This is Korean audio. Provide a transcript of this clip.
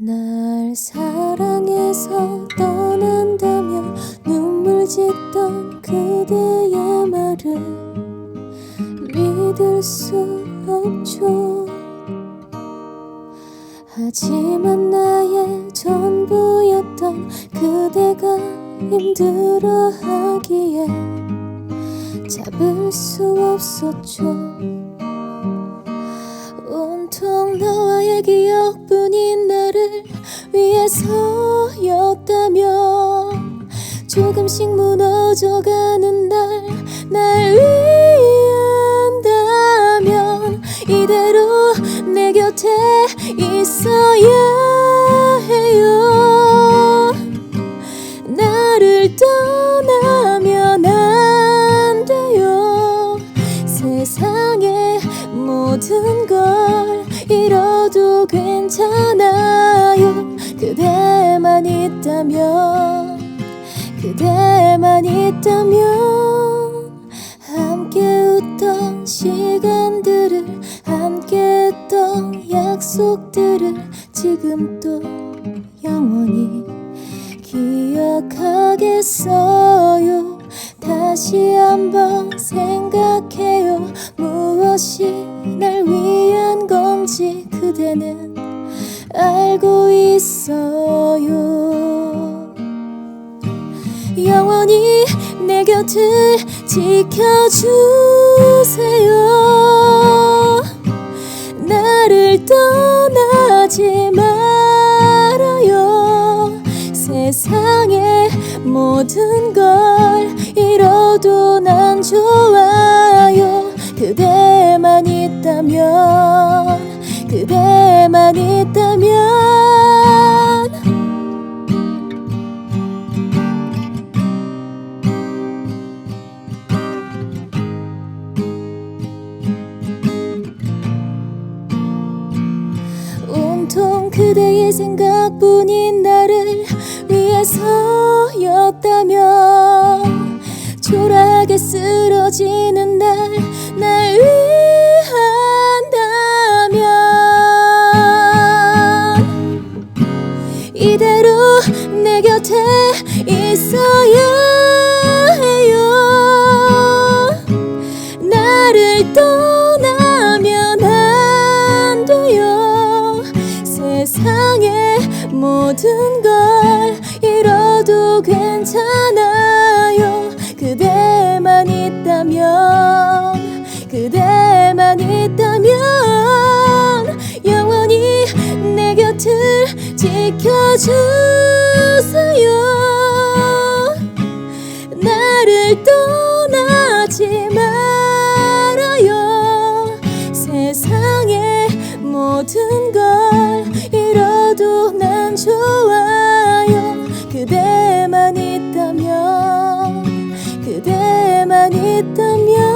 날 사랑해서 떠난다면 눈물 짓던 그대의 말을 믿을 수 없죠. 하지만 나의 전부였던 그대가 힘들어하기에 잡을 수 없었죠 위해서였다면 조금씩 무너져가는 날날 위한다면 이대로 내 곁에 있어야 해요. 나를 떠나면 안 돼요. 세상의 모든 걸 잃어도 괜찮아요 그대만 있다면 그대만 있다면 함께 웃던 시간들을 함께 했던 약속들을 지금 또 영원히 기억하겠어요. 다시 한번 생각해요. 무엇이 날 위한 건지 그대는 알고 있어요. 영원히 내 곁을 지켜주세요. 나를 떠나지 말아요. 세상의 모든 걸 잃어도 난 좋아요. 그대만 있다면 그대 만 있다면 온통 그대의 생각뿐인 나를 위해서 곁에 있어야 해요. 나를 떠나면 안 돼요. 세상의 모든 걸 잃어도 괜찮아요. 그대만 있다면 그대만 있다면 영원히 내 곁을 지켜 주세요. 나를 떠나지 말아요. 세상의 모든 걸 잃어도 난 좋아요. 그대만 있다면 그대만 있다면.